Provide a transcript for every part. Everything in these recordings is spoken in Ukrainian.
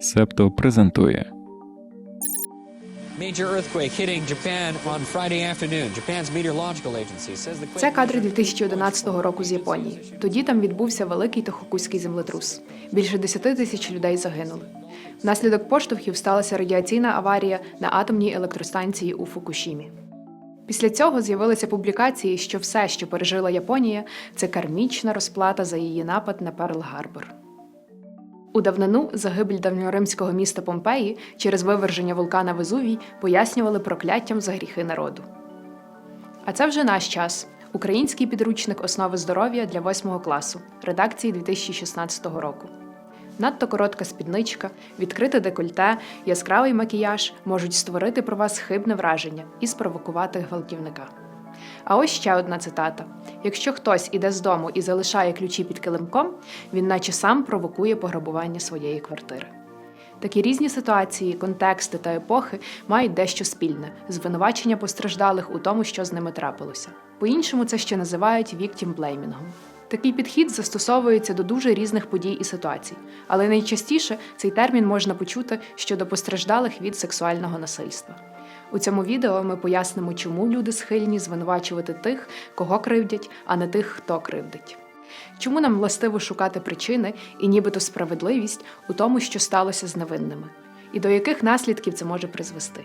Септо презентує Це кадри 2011 року з Японії. Тоді там відбувся великий Тохокузький землетрус. Більше 10 тисяч людей загинули. Внаслідок поштовхів сталася радіаційна аварія на атомній електростанції у Фукушімі. Після цього з'явилися публікації, що все, що пережила Японія, це кармічна розплата за її напад на Перл-Гарбор. У давнину загибель давньоримського міста Помпеї через виверження вулкана Везувій пояснювали прокляттям за гріхи народу. А це вже наш час. Український підручник основи здоров'я для 8 класу, редакції 2016 року. Надто коротка спідничка, відкрите декольте, яскравий макіяж можуть створити про вас хибне враження і спровокувати гвалтівника. А ось ще одна цитата: якщо хтось іде з дому і залишає ключі під килимком, він наче сам провокує пограбування своєї квартири. Такі різні ситуації, контексти та епохи мають дещо спільне звинувачення постраждалих у тому, що з ними трапилося. По-іншому це ще називають віктімблеймінгом. Такий підхід застосовується до дуже різних подій і ситуацій, але найчастіше цей термін можна почути щодо постраждалих від сексуального насильства. У цьому відео ми пояснимо, чому люди схильні звинувачувати тих, кого кривдять, а не тих, хто кривдить. Чому нам властиво шукати причини і нібито справедливість у тому, що сталося з невинними, і до яких наслідків це може призвести?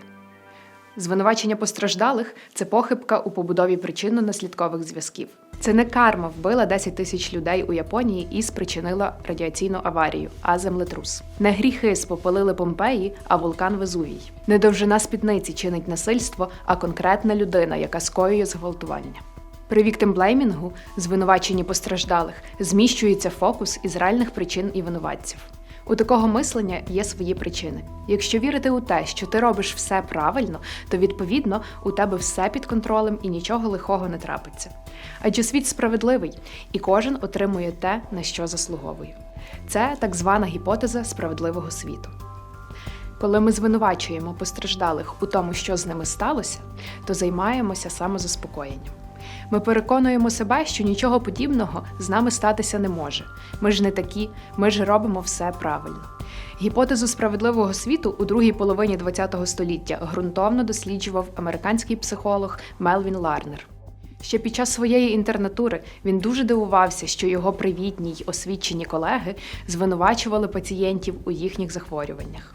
Звинувачення постраждалих це похибка у побудові причинно-наслідкових зв'язків. Це не карма вбила 10 тисяч людей у Японії і спричинила радіаційну аварію, а землетрус. Не гріхи спопалили Помпеї, а вулкан Везувій. Не довжина спідниці чинить насильство, а конкретна людина, яка скоює зґвалтування. При віктимблеймінгу, звинуваченні постраждалих, зміщується фокус із реальних причин і винуватців. У такого мислення є свої причини. Якщо вірити у те, що ти робиш все правильно, то відповідно у тебе все під контролем і нічого лихого не трапиться. Адже світ справедливий, і кожен отримує те, на що заслуговує. Це так звана гіпотеза справедливого світу. Коли ми звинувачуємо постраждалих у тому, що з ними сталося, то займаємося самозаспокоєнням. Ми переконуємо себе, що нічого подібного з нами статися не може. Ми ж не такі, ми ж робимо все правильно. Гіпотезу справедливого світу у другій половині ХХ століття ґрунтовно досліджував американський психолог Мелвін Ларнер. Ще під час своєї інтернатури він дуже дивувався, що його привітні й освічені колеги звинувачували пацієнтів у їхніх захворюваннях.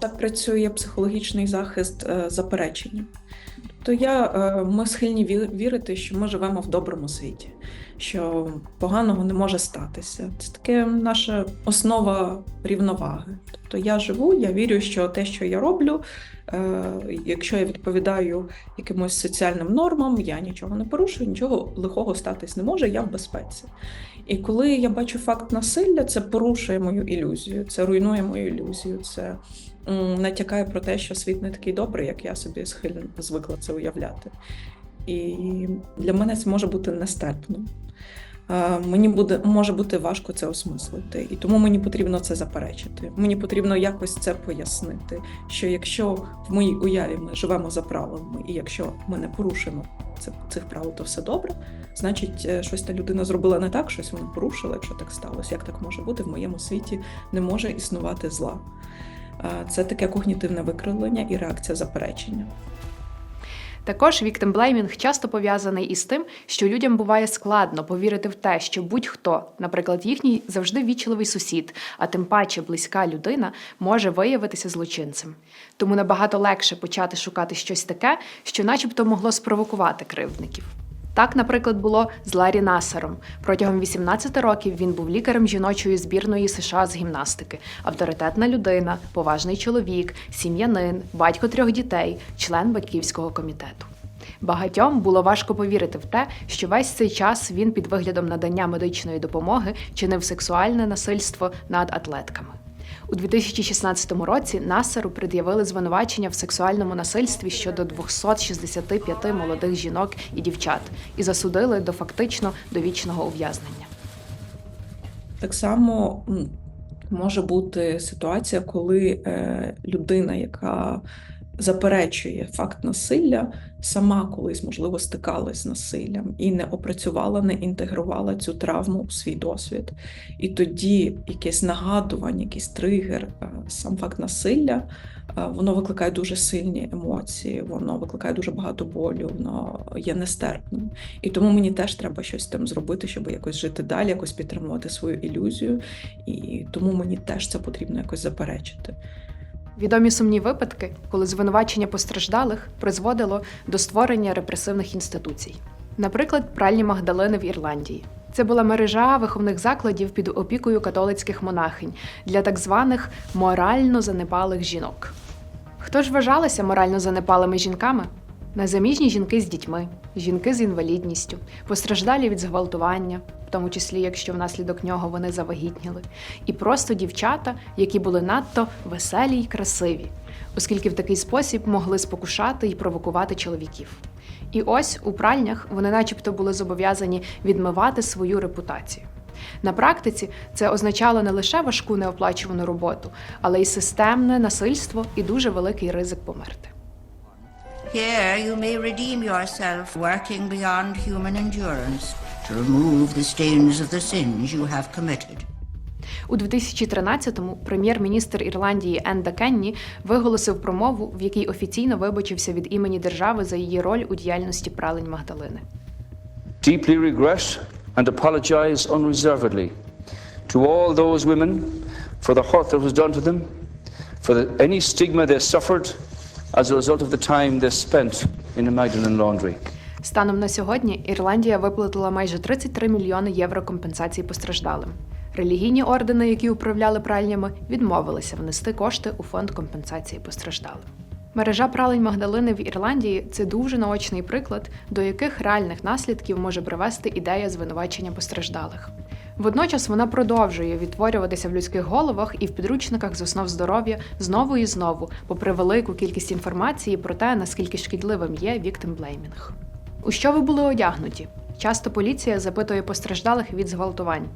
Так працює психологічний захист е, заперечення. Тобто я, е, ми схильні вірити, що ми живемо в доброму світі, що поганого не може статися. Це таке наша основа рівноваги. Тобто я живу, я вірю, що те, що я роблю, е, якщо я відповідаю якимось соціальним нормам, я нічого не порушую, нічого лихого статись не може, я в безпеці. І коли я бачу факт насилля, це порушує мою ілюзію, це руйнує мою ілюзію, це натякає про те, що світ не такий добрий, як я собі схильно звикла це уявляти. І для мене це може бути нестерпно. Е, Мені буде може бути важко це осмислити, і тому мені потрібно це заперечити. Мені потрібно якось це пояснити. Що якщо в моїй уяві ми живемо за правилами, і якщо ми не порушимо це, цих правил, то все добре. Значить, е, щось та людина зробила не так, щось вона порушила, якщо так сталося. Як так може бути? В моєму світі не може існувати зла. Це таке когнітивне викривлення і реакція заперечення. Також віктимблеймінг часто пов'язаний із тим, що людям буває складно повірити в те, що будь-хто, наприклад, їхній завжди вічливий сусід, а тим паче близька людина, може виявитися злочинцем. Тому набагато легше почати шукати щось таке, що, начебто, могло спровокувати кривдників. Так, наприклад, було з Ларі Насаром. Протягом 18 років він був лікарем жіночої збірної США з гімнастики, авторитетна людина, поважний чоловік, сім'янин, батько трьох дітей, член батьківського комітету. Багатьом було важко повірити в те, що весь цей час він під виглядом надання медичної допомоги чинив сексуальне насильство над атлетками. У 2016 році Насару пред'явили звинувачення в сексуальному насильстві щодо 265 молодих жінок і дівчат і засудили до фактично довічного ув'язнення. Так само може бути ситуація, коли е, людина, яка заперечує факт насилля, сама колись, можливо, стикалась з насиллям і не опрацювала, не інтегрувала цю травму у свій досвід. І тоді якесь нагадування, якийсь тригер, е, сам факт насилля, е, воно викликає дуже сильні емоції, воно викликає дуже багато болю, воно є нестерпним. І тому мені теж треба щось з тим зробити, щоб якось жити далі, якось підтримувати свою ілюзію. І тому мені теж це потрібно якось заперечити. Відомі сумні випадки, коли звинувачення постраждалих призводило до створення репресивних інституцій. Наприклад, пральні Магдалини в Ірландії. Це була мережа виховних закладів під опікою католицьких монахинь для так званих морально занепалих жінок. Хто ж вважалися морально занепалими жінками? Незаміжні жінки з дітьми, жінки з інвалідністю, постраждалі від зґвалтування, в тому числі якщо внаслідок нього вони завагітніли, і просто дівчата, які були надто веселі й красиві, оскільки в такий спосіб могли спокушати і провокувати чоловіків. І ось у пральнях вони, начебто, були зобов'язані відмивати свою репутацію. На практиці це означало не лише важку неоплачувану роботу, але й системне насильство і дуже великий ризик померти. Here you may redeem yourself, working beyond human endurance to remove the stains of the sins you have committed. У 2013-му прем'єр-міністр Ірландії Енда Кенні виголосив промову, в якій офіційно вибачився від імені держави за її роль у діяльності пралень Магдалини. deeply regret and apologize unreservedly to all those women for the hurt that was done to them, for the, any stigma they suffered as a result of the time they spent in a Magdalene laundry. Станом на сьогодні Ірландія виплатила майже 33 мільйони євро компенсації постраждалим. Релігійні ордени, які управляли пральнями, відмовилися внести кошти у фонд компенсації постраждалим. Мережа пралень Магдалини в Ірландії це дуже наочний приклад, до яких реальних наслідків може привести ідея звинувачення постраждалих. Водночас вона продовжує відтворюватися в людських головах і в підручниках з основ здоров'я знову і знову, попри велику кількість інформації про те, наскільки шкідливим є віктимблеймінг. У що ви були одягнуті? Часто поліція запитує постраждалих від зґвалтувань.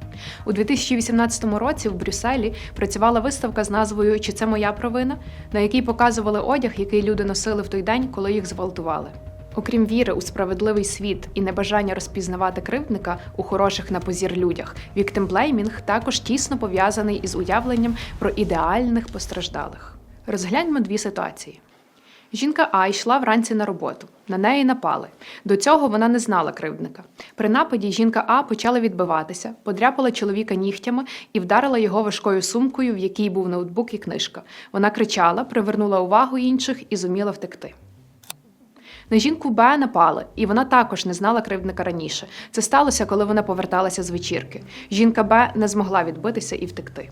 У 2018 році в Брюсселі працювала виставка з назвою Чи це моя провина, на якій показували одяг, який люди носили в той день, коли їх зґвалтували. Окрім віри у справедливий світ і небажання розпізнавати кривдника у хороших на позір людях, віктимблеймінг також тісно пов'язаний із уявленням про ідеальних постраждалих. Розгляньмо дві ситуації. Жінка А йшла вранці на роботу. На неї напали. До цього вона не знала кривдника. При нападі жінка А почала відбиватися, подряпала чоловіка нігтями і вдарила його важкою сумкою, в якій був ноутбук і книжка. Вона кричала, привернула увагу інших і зуміла втекти. На жінку Б напали, і вона також не знала кривдника раніше. Це сталося, коли вона поверталася з вечірки. Жінка Б не змогла відбитися і втекти.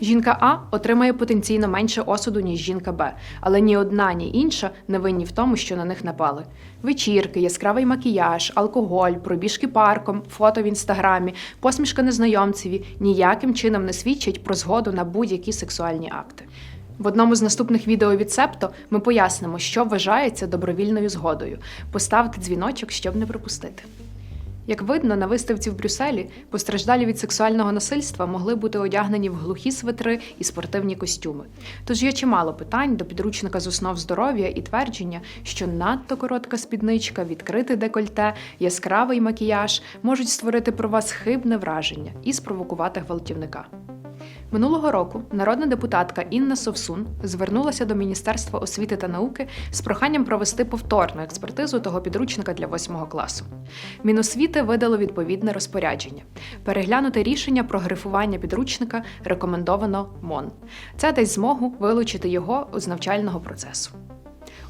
Жінка А отримає потенційно менше осуду, ніж жінка Б, але ні одна, ні інша не винні в тому, що на них напали. Вечірки, яскравий макіяж, алкоголь, пробіжки парком, фото в інстаграмі, посмішка незнайомцеві ніяким чином не свідчать про згоду на будь-які сексуальні акти. В одному з наступних відео від Септо ми пояснимо, що вважається добровільною згодою. Поставте дзвіночок, щоб не пропустити. Як видно, на виставці в Брюсселі постраждалі від сексуального насильства могли бути одягнені в глухі свитри і спортивні костюми. Тож є чимало питань до підручника з основ здоров'я і твердження, що надто коротка спідничка, відкрите декольте, яскравий макіяж можуть створити про вас хибне враження і спровокувати гвалтівника. Минулого року народна депутатка Інна Совсун звернулася до Міністерства освіти та науки з проханням провести повторну експертизу того підручника для восьмого класу. Міносвіти видало відповідне розпорядження. Переглянути рішення про грифування підручника рекомендовано МОН. Це дасть змогу вилучити його з навчального процесу.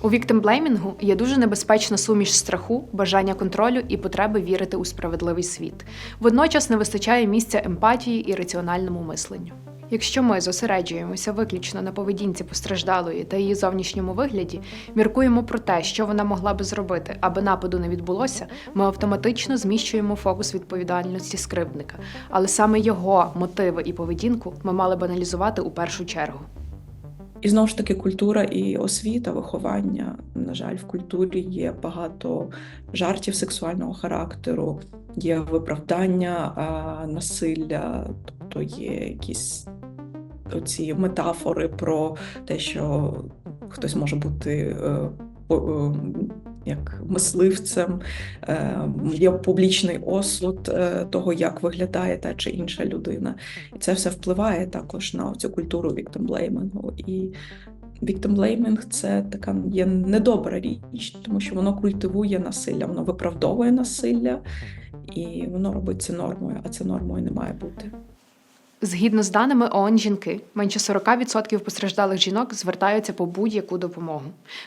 У віктимблеймінгу є дуже небезпечна суміш страху, бажання контролю і потреби вірити у справедливий світ. Водночас не вистачає місця емпатії і раціональному мисленню. Якщо ми зосереджуємося виключно на поведінці постраждалої та її зовнішньому вигляді, міркуємо про те, що вона могла би зробити, аби нападу не відбулося, ми автоматично зміщуємо фокус відповідальності скривдника. Але саме його мотиви і поведінку ми мали б аналізувати у першу чергу. І знову ж таки, культура і освіта, виховання. На жаль, в культурі є багато жартів сексуального характеру, є виправдання а, насилля, тобто є якісь оці метафори про те, що хтось може бути е, е, як мисливцем, е, є публічний осуд е, того, як виглядає та чи інша людина. І це все впливає також на цю культуру віктимблеймингу. І віктимблейминг це така є недобра річ, тому що воно культивує насилля, воно виправдовує насилля, і воно робить це нормою, а це нормою не має бути. Згідно з даними ООН жінки, менше 40% постраждалих жінок звертаються по будь-яку допомогу.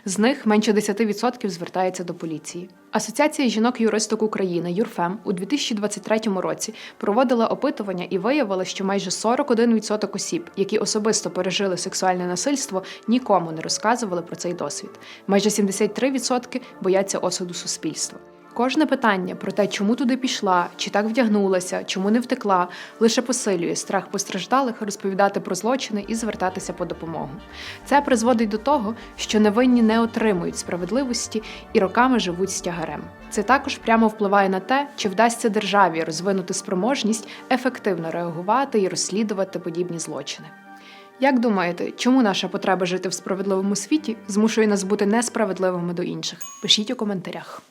З них менше 10% звертається до поліції. Асоціація жінок-юристок України ЮРФЕМ у 2023 році проводила опитування і виявила, що майже 41% осіб, які особисто пережили сексуальне насильство, нікому не розказували про цей досвід. Майже 73% бояться осуду суспільства. Кожне питання про те, чому туди пішла, чи так вдягнулася, чому не втекла, лише посилює страх постраждалих розповідати про злочини і звертатися по допомогу. Це призводить до того, що невинні не отримують справедливості і роками живуть з тягарем. Це також прямо впливає на те, чи вдасться державі розвинути спроможність ефективно реагувати і розслідувати подібні злочини. Як думаєте, чому наша потреба жити в справедливому світі змушує нас бути несправедливими до інших? Пишіть у коментарях.